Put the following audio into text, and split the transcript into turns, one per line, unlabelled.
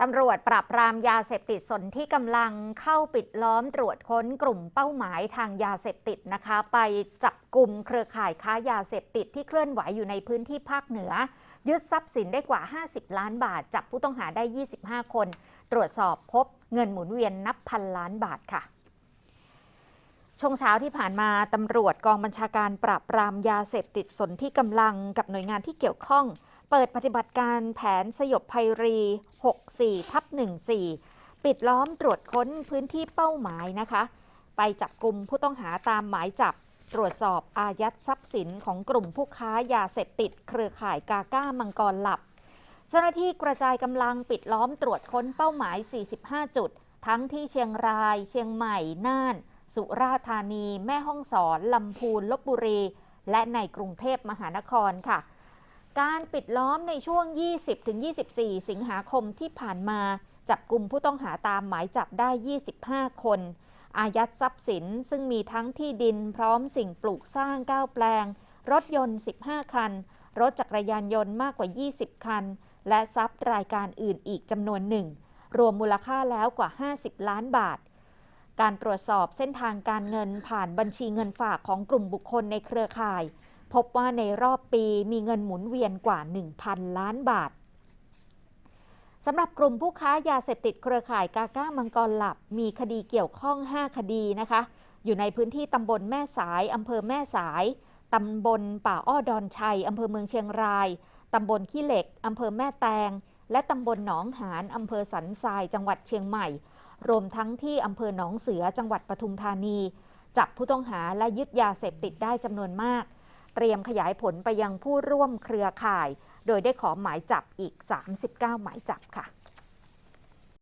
ตำรวจปราบปรามยาเสพติดสนที่กำลังเข้าปิดล้อมตรวจค้นกลุ่มเป้าหมายทางยาเสพติดนะคะ ไปจับกลุ่มเครือข่ายค้ายาเสพติดที่เคลื่อนไหวอยู่ในพื้นที่ภาคเหนือ ยึดทรัพย์สินได้กว่า 50 ล้านบาท จับผู้ต้องหาได้ 25 คน ตรวจสอบพบเงินหมุนเวียนนับพันล้านบาทค่ะช่วงเช้าที่ผ่านมาตำรวจกองบัญชาการปราบปรามยาเสพติดสนที่กำลังกับหน่วยงานที่เกี่ยวข้อง เปิดปฏิบัติการแผนสยบภัยรี 64 ทับ 14 ปิดล้อมตรวจค้นพื้นที่เป้าหมายนะคะ ไปจับกลุ่มผู้ต้องหาตามหมายจับ ตรวจสอบอายัดทรัพย์สินของกลุ่มผู้ค้ายาเสพติด เครือข่ายกาก้ามังกรหลับ เจ้าหน้าที่กระจายกำลังปิดล้อมตรวจค้นเป้าหมาย 45 จุด ทั้งที่เชียงราย เชียงใหม่ น่าน สุราษฎร์ธานี แม่ฮ่องสอน ลำพูน ลบบุรี และในกรุงเทพมหานครค่ะ การปิดล้อมในช่วง 20-24 สิงหาคมที่ผ่านมาจับกลุ่มผู้ต้องหาตามหมายจับได้ 25 คน อายัดทรัพย์สินซึ่งมีทั้งที่ดินพร้อมสิ่งปลูกสร้าง 9 แปลง รถยนต์ 15 คัน รถจักรยานยนต์มากกว่า 20 คัน และทรัพย์รายการอื่นอีกจำนวนหนึ่ง รวมมูลค่าแล้วกว่า 50 ล้านบาท การตรวจสอบเส้นทางการเงินผ่านบัญชีเงินฝากของกลุ่มบุคคลในเครือข่าย พบว่าในรอบปีมีเงินหมุนเวียนกว่า 1,000 ล้านบาทสำหรับกลุ่มผู้ค้ายาเสพติดเครือข่ายกาก้ามังกรหลับ มีคดีเกี่ยวข้อง 5 คดีนะคะ อยู่ในพื้นที่ตำบลแม่สายอำเภอแม่สายตำบลป่าอ้อดอนชัยอำเภอเมืองเชียงรายตำบลขี้เหล็กอำเภอแม่แตง และตำบลหนองหานอำเภอสันทรายจังหวัดเชียงใหม่ รวมทั้งที่อำเภอหนองเสือจังหวัดปทุมธานี จับผู้ต้องหาและยึดยาเสพติดได้จำนวนมาก เตรียมขยายผลไปยังผู้ร่วมเครือข่าย โดยได้ขอหมายจับอีก 39 หมายจับค่ะ